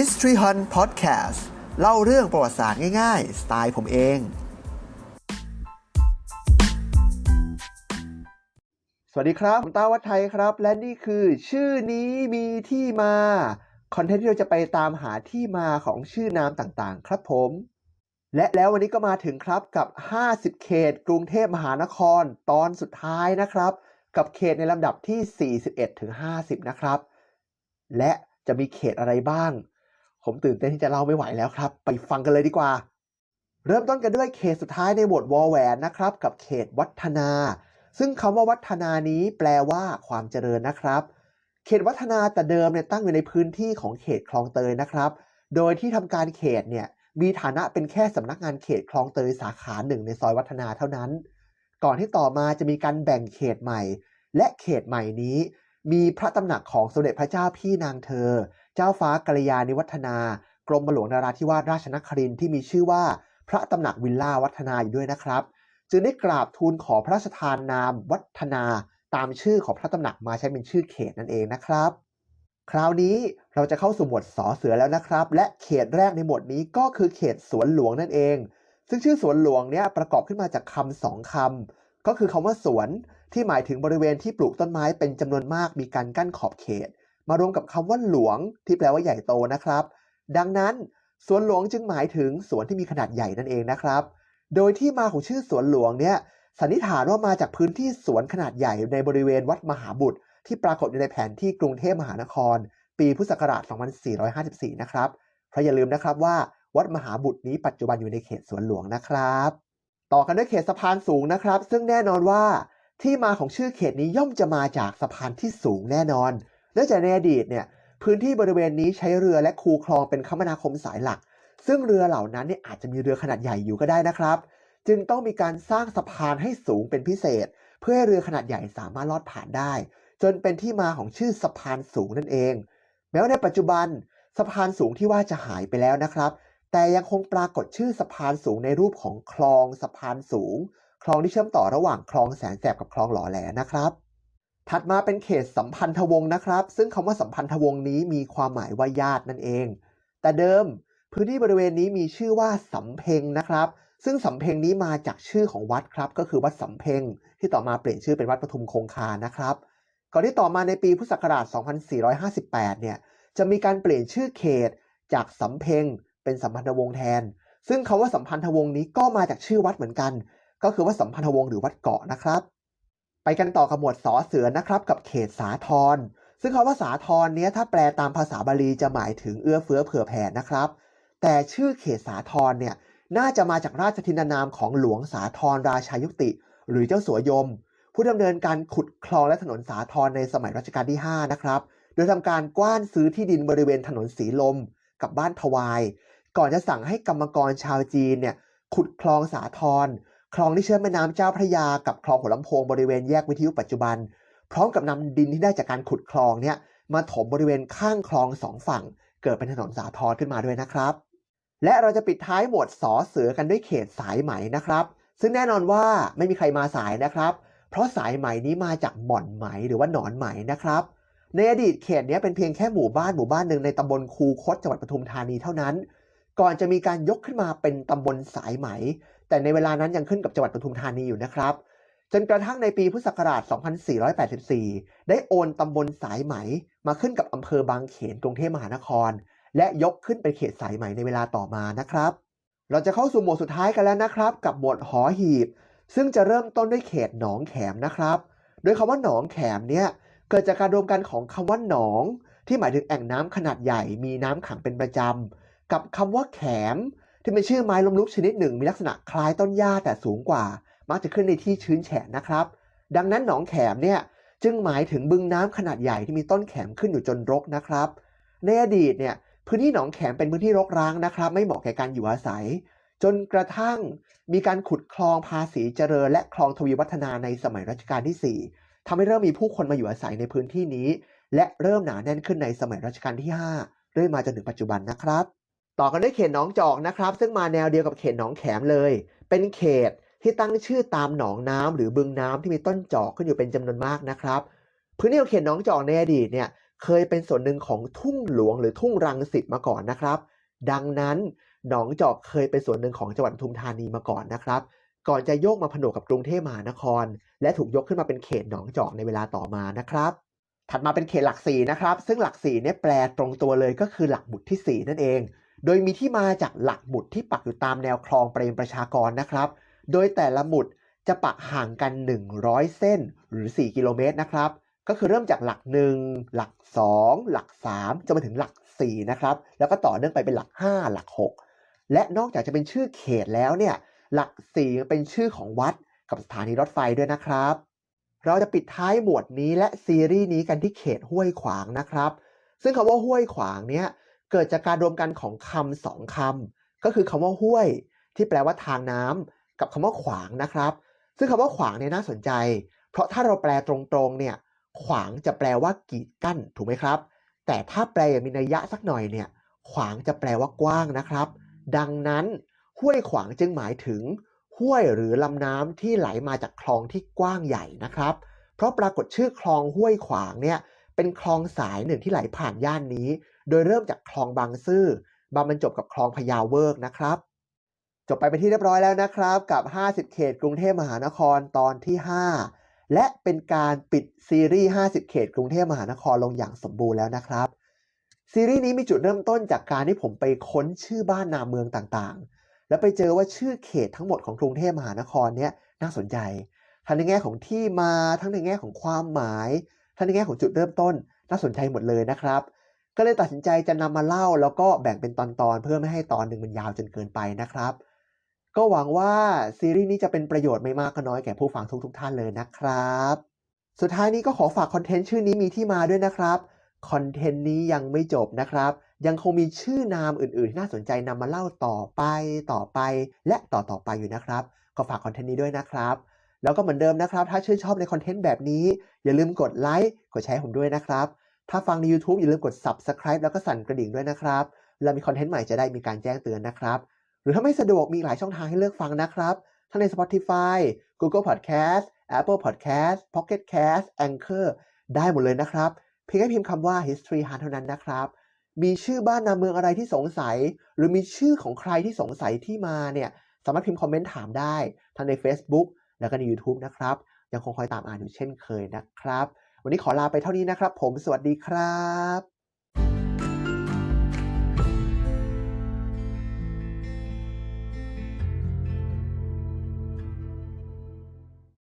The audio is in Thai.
History Hunt Podcast เล่าเรื่องประวัติศาสตร์ง่ายๆ สไตล์ผมเอง สวัสดีครับผมต้าวัดไทยครับ และนี่คือชื่อนี้มีที่มา คอนเทนต์ที่เราจะไปตามหาที่มาของชื่อนามต่างๆ ครับผม และแล้ววันนี้ก็มาถึงครับกับ 50 เขต กรุงเทพมหานคร ตอนสุดท้ายนะครับ กับเขตในลำดับที่ 41-50 นะครับ และจะมีเขตอะไรบ้าง ผมตื่นเต้นที่จะเล่าไม่ไหวแล้วครับ ไปฟังกันเลยดีกว่า เริ่มต้นกันด้วยเขตสุดท้ายในหมวอลแหวนนะครับ กับเขตวัฒนา ซึ่งคำว่าวัฒนานี้แปลว่าความเจริญนะครับ เขตวัฒนาแต่เดิมเนี่ยตั้งอยู่ในพื้นที่ของเขตคลองเตยนะครับ โดยที่ทำการเขตเนี่ยมีฐานะเป็นแค่สำนักงานเขตคลองเตยสาขาหนึ่งในซอยวัฒนาเท่านั้น ก่อนที่ต่อมาจะมีการแบ่งเขตใหม่ และเขตใหม่นี้ มีพระตำหนักของสมเด็จพระเจ้าพี่นางเธอ เจ้าฟ้ากัลยาณิวัฒนา กรมหลวงนาราธิวาสราชนครินที่มีชื่อว่าพระตำหนักวิลล่าวัฒนาอยู่ด้วยนะครับ จึงได้กราบทูลขอพระราชทานนามวัฒนาตามชื่อของพระตำหนักมาใช้เป็นชื่อเขตนั่นเองนะครับ คราวนี้เราจะเข้าสู่หมวดสอเสือแล้วนะครับ และเขตแรกในหมวดนี้ก็คือเขตสวนหลวงนั่นเอง ซึ่งชื่อสวนหลวงเนี่ยประกอบขึ้นมาจากคำสองคำก็คือคำว่าสวนที่หมายถึงบริเวณที่ปลูกต้นไม้เป็นจำนวนมากมีการกั้นขอบเขต มารวมกับคำว่าหลวงที่แปลว่าใหญ่โตนะครับ ดังนั้นสวนหลวงจึงหมายถึงสวนที่มีขนาดใหญ่นั่นเองนะครับ โดยที่มาของชื่อสวนหลวงเนี่ยสันนิษฐานว่ามาจากพื้นที่สวนขนาดใหญ่ในบริเวณวัดมหาบุตร ที่ปรากฏอยู่ในแผนที่กรุงเทพมหานคร ปีพุทธศักราช 2454 นะครับเพราะอย่าลืมนะครับว่าวัดมหาบุตรนี้ปัจจุบันอยู่ในเขตสวนหลวงนะครับ ต่อกันด้วยเขตสะพานสูงนะครับ ซึ่งแน่นอนว่าที่มาของชื่อเขตนี้ย่อมจะมาจากสะพานที่สูงแน่นอน เนื่องจากในอดีตเนี่ยพื้นที่บริเวณนี้ใช้เรือและคูคลองเป็นคมนาคมสายหลัก ซึ่งเรือเหล่านั้นเนี่ยอาจจะมีเรือขนาดใหญ่อยู่ก็ได้นะครับ จึงต้องมีการสร้างสะพานให้สูงเป็นพิเศษ เพื่อให้เรือขนาดใหญ่สามารถลอดผ่านได้ จนเป็นที่มาของชื่อสะพานสูงนั่นเอง แม้ว่าในปัจจุบันสะพานสูงที่ว่าจะหายไปแล้วนะครับ แต่ยังคงปรากฏชื่อสะพานสูงในรูปของคลองสะพานสูง คลองที่เชื่อมต่อระหว่างคลองแสนแสบกับคลองหล่อแหลนะครับ ถัดมาเป็นเขตสัมพันธวงศ์นะครับ ซึ่งคำว่าสัมพันธวงศ์นี้มีความหมายว่าญาตินั่นเอง แต่เดิมพื้นที่บริเวณนี้มีชื่อว่าสำเพ็งนะครับ ซึ่งสำเพ็งนี้มาจากชื่อของวัดครับ ก็คือวัดสำเพ็งที่ต่อมาเปลี่ยนชื่อเป็นวัดปทุมคงคานะครับ ก่อนที่ต่อมาในปีพุทธศักราช 2458 เนี่ย จะมีการเปลี่ยนชื่อเขตจากสำเพ็งเป็นสัมพันธวงศ์แทน ซึ่งคาว่าสัมพันธวงศ์นี้ก็มาจากชื่อวัดเหมือนกัน ก็คือว่าสัมพันธวงศ์หรือวัดเกาะนะครับ ไปกันต่อกับหมวดสอเสือนะครับกับเขตสาทรซึ่งคำว่าสาทรเนี้ยถ้าแปลตามภาษาบาลีจะหมายถึงเอื้อเฟื้อเผื่อแผ่นะครับ แต่ชื่อเขตสาทรเนี่ยน่าจะมาจากราชทินานามของหลวงสาทรราชายุติ หรือเจ้าสัวยม ผู้ดำเนินการขุดคลองและถนนสาทรในสมัยรัชกาลที่ 5 นะครับ โดยทำการกว้านซื้อที่ดินบริเวณถนนสีลม กับบ้านทวาย ก่อนจะสั่งให้กรรมกรชาวจีนเนี่ยขุดคลองสาทร คลองที่เชื่อมแม่น้ำเจ้าพระยากับคลองหัวลำโพงบริเวณแยกวิทยุปัจจุบัน พร้อมกับนำดินที่ได้จากการขุดคลองเนี่ยมาถมบริเวณข้างคลองสองฝั่ง เกิดเป็นถนนสาทรขึ้นมาด้วยนะครับ และเราจะปิดท้ายหมวดสอเสือกันด้วยเขตสายไหมนะครับ ซึ่งแน่นอนว่าไม่มีใครมาสายนะครับ เพราะสายไหมนี้มาจากหม่อนไหมหรือว่าหนอนไหมนะครับ ในอดีตเขตนี้เป็นเพียงแค่หมู่บ้านหมู่บ้านหนึ่งในตำบลคูคตจังหวัดปทุมธานีเท่านั้น ก่อนจะมีการยกขึ้นมาเป็นตำบลสายไหม แต่ในเวลานั้นยังขึ้นกับจังหวัดปทุมธานีอยู่นะครับ จนกระทั่งในปีพุทธศักราช 2484 ได้โอนตำบลสายไหม มาขึ้นกับอำเภอบางเขนกรุงเทพมหานคร และยกขึ้นเป็นเขตสายไหมในเวลาต่อมานะครับ เราจะเข้าสู่หมวดสุดท้ายกันแล้วนะครับ กับหมวดหอหีบ ซึ่งจะเริ่มต้นด้วยเขตหนองแขมนะครับ โดยคำว่าหนองแขมเนี่ยเกิดจากการรวมกันของคำว่าหนอง ที่หมายถึงแอ่งน้ำขนาดใหญ่มีน้ำขังเป็นประจำกับคำว่าแขม ที่เป็นชื่อไม้ล้มลุกชนิดหนึ่งมีลักษณะคล้ายต้นหญ้าแต่สูงกว่า มักจะขึ้นในที่ชื้นแฉะนะครับ ดังนั้นหนองแขมเนี่ยจึงหมายถึงบึงน้ำขนาดใหญ่ที่มีต้นแขมขึ้นอยู่จนรกนะครับ ในอดีตเนี่ยพื้นที่หนองแขมเป็นพื้นที่รกร้างนะครับ ไม่เหมาะแก่การอยู่อาศัย จนกระทั่งมีการขุดคลองภาษีเจริญ และคลองทวีวัฒนาในสมัยรัชกาลที่ 4ทำให้เริ่มมีผู้คนมาอยู่อาศัยในพื้นที่นี้ และเริ่มหนาแน่นขึ้นในสมัยรัชกาลที่ 5 เรื่อยมาจนถึงปัจจุบันนะครับ ต่อกันด้วยเขตหนองจอกนะครับ ซึ่งมาแนวเดียวกับเขตหนองแขมเลย เป็นเขตที่ตั้งชื่อตามหนองน้ำหรือบึงน้ำที่มีต้นจอกขึ้นอยู่เป็นจำนวนมากนะครับ พื้นที่ของเขตหนองจอกในอดีตเนี่ยเคยเป็นส่วนหนึ่งของทุ่งหลวงหรือทุ่งรังสิตมาก่อนนะครับ ดังนั้นหนองจอกเคยเป็นส่วนหนึ่งของจังหวัดปทุมธานีมาก่อนนะครับ ก่อนจะโยกมาผนวกกับกรุงเทพมหานคร และถูกยกขึ้นมาเป็นเขตหนองจอกในเวลาต่อมานะครับ ถัดมาเป็นเขตหลักสี่นะครับ ซึ่งหลักสี่เนี่ยแปลตรงตัวเลยก็คือหลักหมุดที่ 4 นั่นเอง โดยมีที่มาจากหลักหมุดที่ปักอยู่ตามแนวคลองเปรมประชากรนะครับ โดยแต่ละหมุดจะปักห่างกัน 100 เส้นหรือ 4 กิโลเมตรนะครับ ก็คือเริ่มจากหลัก 1 หลัก 2 หลัก 3จะมาถึงหลัก 4 นะครับ แล้วก็ต่อเนื่องไปเป็นหลัก 5 หลัก 6 และนอกจากจะเป็นชื่อเขตแล้วเนี่ย หลัก 4 เป็นชื่อของวัดกับสถานีรถไฟด้วยนะครับ เราจะปิดท้ายหมวดนี้และซีรีส์นี้กันที่เขตห้วยขวางนะครับ ซึ่งคำว่าห้วยขวางเนี่ย เกิดจากการรวมกันของคำสองคำก็คือคำว่าห้วย ที่แปลว่าทางน้ำกับคำว่าขวางนะครับ ซึ่งคำว่าขวางเนี่ยน่าสนใจ เพราะถ้าเราแปลตรงๆเนี่ยขวางจะแปลว่ากีดกั้นถูกไหมครับ แต่ถ้าแปลอย่างมีนัยยะสักหน่อยเนี่ยขวางจะแปลว่ากว้างนะครับ ดังนั้นห้วยขวางจึงหมายถึงห้วยหรือลำน้ำที่ไหลมาจากคลองที่กว้างใหญ่นะครับ เพราะปรากฏชื่อคลองห้วยขวางเนี่ย เป็นคลองสายหนึ่งที่ไหลผ่านย่านนี้ โดยเริ่มจากคลองบางซื่อบาบรรจบกับคลองพญาเวิร์กนะครับ จบไปเป็นที่เรียบร้อยแล้วนะครับ กับ 50 เขตกรุงเทพมหานครตอนที่ 5 และเป็นการปิดซีรีส์ 50 เขตกรุงเทพมหานครลงอย่างสมบูรณ์แล้วนะครับ ซีรีส์นี้มีจุดเริ่มต้นจากการที่ผมไปค้นชื่อบ้านนามเมืองต่างๆ แล้วไปเจอว่าชื่อเขตทั้งหมดของกรุงเทพมหานครเนี่ยน่าสนใจทั้งในแง่ของที่มาทั้งในแง่ของความหมาย ทั้งในแง่ของจุดเริ่มต้นน่าสนใจหมดเลยนะครับ ก็เลยตัดสินใจจะนำมาเล่าแล้วก็แบ่งเป็นตอนๆเพื่อไม่ให้ตอนหนึ่งมันยาวจนเกินไปนะครับ ก็หวังว่าซีรีส์นี้จะเป็นประโยชน์ไม่มากก็น้อยแก่ผู้ฟังทุกๆท่านเลยนะครับ สุดท้ายนี้ก็ขอฝากคอนเทนต์ชื่อนี้มีที่มาด้วยนะครับคอนเทนต์นี้ยังไม่จบนะครับ ยังคงมีชื่อนามอื่นๆที่น่าสนใจนำมาเล่าต่อไปต่อไป และต่อต่อไปอยู่นะครับ ก็ฝากคอนเทนต์นี้ด้วยนะครับ แล้วก็เหมือนเดิมนะครับ ถ้าชื่นชอบในคอนเทนต์แบบนี้ อย่าลืมกดไลค์กดแชร์ให้ผมด้วยนะครับ ถ้าฟังใน YouTube อย่าลืมกด Subscribe แล้วก็สั่นกระดิ่งด้วยนะครับเวลามีคอนเทนต์ใหม่จะได้มีการแจ้งเตือนนะครับ หรือถ้าไม่สะดวกมีหลายช่องทางให้เลือกฟังนะครับ ทั้งใน Spotify Google Podcast Apple Podcast Pocket Cast Anchor ได้หมดเลยนะครับ เพียงแค่พิมพ์คำว่า History Hard เท่านั้นนะครับมีชื่อบ้านนามเมืองอะไรที่สงสัย หรือมีชื่อของใครที่สงสัยที่มาเนี่ยสามารถพิมพ์คอมเมนต์ถามได้ทั้งใน Facebook แล้วก็ใน YouTube นะครับ ยังคงคอยตามอ่านอยู่เช่นเคยนะครับ วันนี้ขอลาไปเท่านี้นะครับ ผมสวัสดีครับ